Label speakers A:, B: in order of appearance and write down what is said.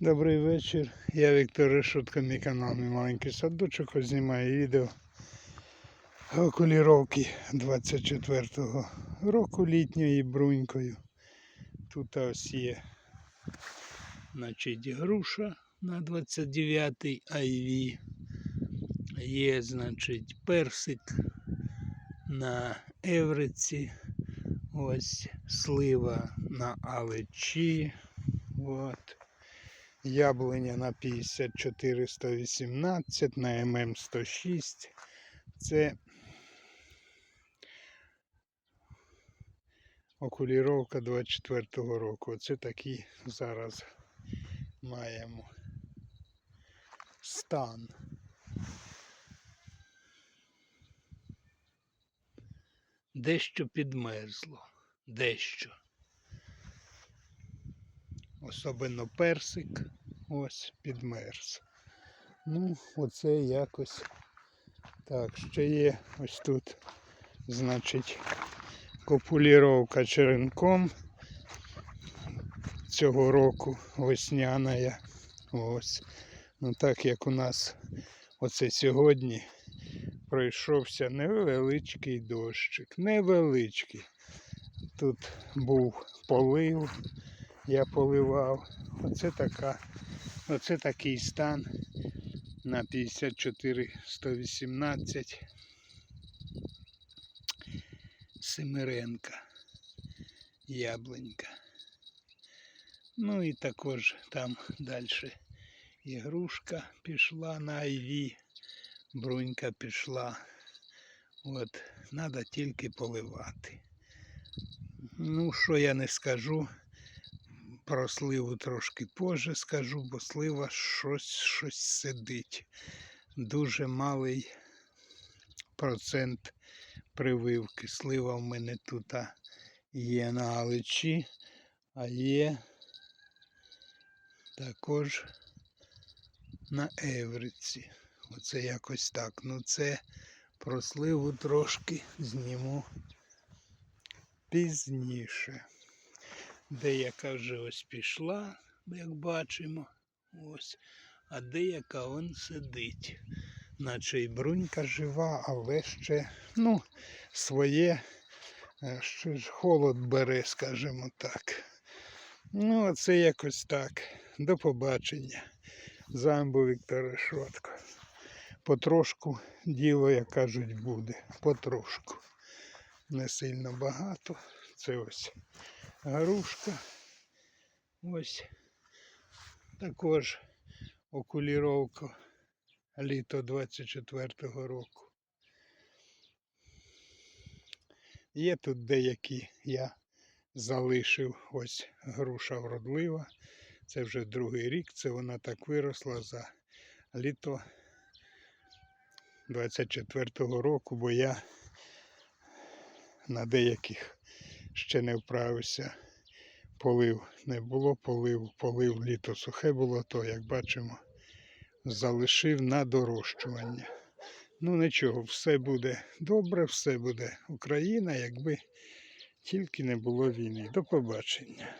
A: Добрий вечір. Я Віктор Решетко, мій канал, мій маленький садочок. Ось знімаю відео окуліровки 24-го року літньої брунькою. Тут ось є значить, груша на 29-й айві. Є, значить, персик на евриці. Ось слива на алечі. От. Яблуня на 5418, на ММ 106. Це окуліровка 24-го року. Оце такі зараз маємо стан. Дещо підмерзло. Дещо. Особливо персик ось підмерз. Ну, оце якось так. Ще є ось тут, значить, копуліровка черенком цього року весняна. Ось. Ну так як у нас оце сьогодні пройшовся невеличкий дощик. Невеличкий. Тут був полив, я поливав. Оце така, оце такий стан на 54 118 Семиренка, яблунька. Ну і також там далі ігрушка пішла на IV, брунька пішла. От, треба тільки поливати. Ну, що я не скажу, про сливу трошки позже скажу, бо слива щось, щось сидить. Дуже малий процент прививки. Слива в мене тут є на галичі, а є також на Евриці. Оце якось так. Ну це про сливу трошки зніму пізніше. Деяка вже ось пішла, як бачимо. Ось. А деяка он сидить. Наче і брунька жива, але ще ну, своє е, ще ж холод бере, скажімо так. Ну, оце якось так. До побачення. Замбо Віктор Решотко. Потрошку діло, як кажуть, буде. Потрошку. Не сильно багато. Це ось грушка. Ось також окуліровка літо 24-го року. Є тут деякі я залишив ось груша вродлива. Це вже другий рік, це вона так виросла за літо 24-го року, бо я на деяких ще не вправився. Полив не було, полив, полив літо сухе було, то, як бачимо, залишив на дорощування. Ну нічого, все буде добре, все буде Україна, якби тільки не було війни. До побачення.